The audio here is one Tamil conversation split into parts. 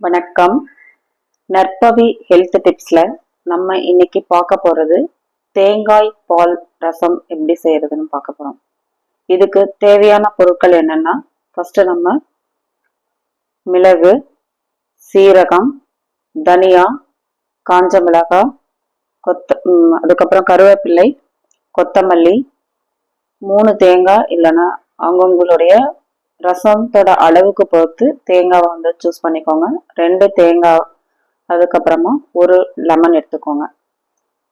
வணக்கம். நற்பவி ஹெல்த் டிப்ஸில் நம்ம இன்னைக்கு பார்க்க போகிறது தேங்காய் பால் ரசம் எப்படி செய்கிறதுன்னு பார்க்க போகிறோம் இதுக்கு தேவையான பொருட்கள் என்னென்னா ஃபஸ்ட்டு நம்ம மிளகு சீரகம் தனியா காஞ்ச மிளகாய் கொத்த அதுக்கப்புறம் கருவேப்பிள்ளை கொத்தமல்லி மூணு தேங்காய் இல்லைன்னா அவங்கவுங்களுடைய ரசத்தோட அளவுக்கு பொறுத்து தேங்காவை வந்து சூஸ் பண்ணிக்கோங்க. ரெண்டு தேங்காய் அதுக்கப்புறமா ஒரு லெமன் எடுத்துக்கோங்க.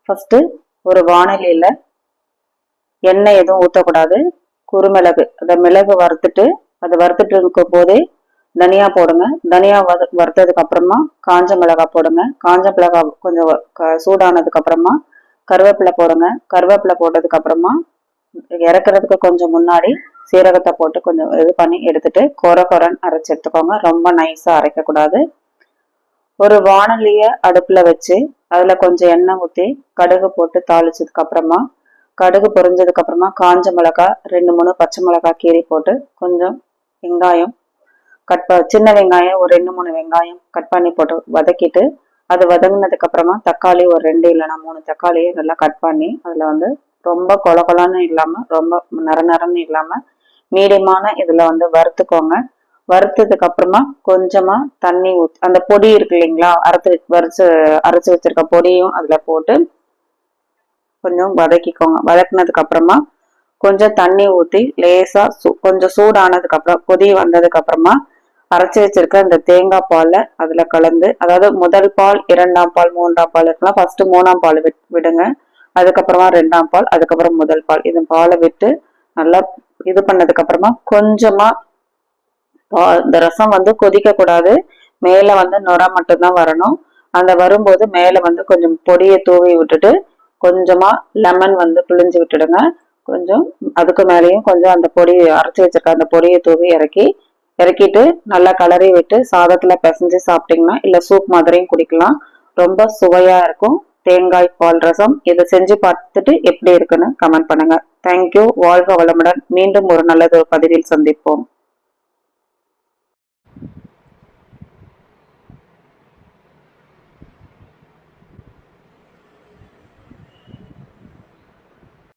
ஃபஸ்ட்டு ஒரு வானிலையில் எண்ணெய் எதுவும் ஊற்றக்கூடாது குறுமிளகு அந்த மிளகு வறுத்துட்டு அது வறுத்துட்டு இருக்கும் போதே தனியா போடுங்க. தனியா வறு வறுத்ததுக்கு அப்புறமா காஞ்ச மிளகாய் போடுங்க. காஞ்ச மிளகாய் கொஞ்சம் க- சூடானதுக்கு அப்புறமா கருவேப்பிலை போடுங்க. கருவேப்பிலை போட்டதுக்கு அப்புறமா இறக்குறதுக்கு கொஞ்சம் முன்னாடி சீரகத்தை போட்டு கொஞ்சம் இது பண்ணி எடுத்துட்டு கொர கொரன்னு அரைச்சி எடுத்துக்கோங்க. ரொம்ப நைஸா அரைக்கக்கூடாது ஒரு வானலிய அடுப்புல வச்சு அதுல கொஞ்சம் எண்ணெய் ஊத்தி கடுகு போட்டு தாளிச்சதுக்கு அப்புறமா கடுகு பொரிஞ்சதுக்கு அப்புறமா காஞ்ச மிளகாய் ரெண்டு மூணு பச்சை மிளகாய் கீறி போட்டு கொஞ்சம் வெங்காயம் கட் ப சின்ன வெங்காயம் ஒரு ரெண்டு மூணு வெங்காயம் கட் பண்ணி போட்டு வதக்கிட்டு அது வதங்கினதுக்கு அப்புறமா தக்காளி ஒரு ரெண்டு இல்லைன்னா மூணு தக்காளியை நல்லா கட் பண்ணி அதுல வந்து ரொம்ப கொல கொலன்னு இல்லாம ரொம்ப நர நரன்னு இல்லாமல் மீடியமான இதுல வந்து வறுத்துக்கோங்க. வறுத்ததுக்கு அப்புறமா கொஞ்சமா தண்ணி ஊத் அந்த பொடி இருக்கு இல்லைங்களா? அரைத்து வறுத்து அரைச்சு வச்சிருக்க பொடியும் அதுல போட்டு கொஞ்சம் வதக்கிக்கோங்க. வதக்குனதுக்கு அப்புறமா கொஞ்சம் தண்ணி ஊத்தி லேசா சூ- கொஞ்சம் சூடானதுக்கு அப்புறம் கொதி வந்ததுக்கு அப்புறமா அரைச்சு வச்சிருக்க அந்த தேங்காய் பாலை அதுல கலந்து அதாவது முதல் பால் இரண்டாம் பால் மூன்றாம் பால் இருக்கலாம் ஃபர்ஸ்ட் மூணாம் பால் விடுங்க. அதுக்கப்புறமா ரெண்டாம் பால் அதுக்கப்புறம் முதல் பால். இது பாலை விட்டு நல்லா இது பண்ணதுக்கு அப்புறமா கொஞ்சமா இந்த ரசம் வந்து கொதிக்க கூடாது மேல வந்து நுர மட்டும்தான் வரணும். அந்த வரும்போது மேல வந்து கொஞ்சம் பொடியை தூவி விட்டுட்டு கொஞ்சமா லெமன் வந்து பிழிஞ்சு விட்டுடுங்க. கொஞ்சம் அதுக்கு மேலேயும் கொஞ்சம் அந்த பொடி அரைச்சி வச்சிருக்க அந்த பொடியை தூவி இறக்கி இறக்கிட்டு நல்லா கலரி விட்டு சாதத்துல பிசைஞ்சு சாப்பிட்டீங்கன்னா இல்ல சூப் மாதிரியும் குடிக்கலாம். ரொம்ப சுவையா இருக்கும். தேங்காய் பால் ரசம். இதை செஞ்சு பார்த்துட்டு எப்படி இருக்குன்னு கமெண்ட் பண்ணுங்க. தேங்க்யூ வாழ்க வளமுடன். மீண்டும் ஒரு நல்லது பதிவில் சந்திப்போம்.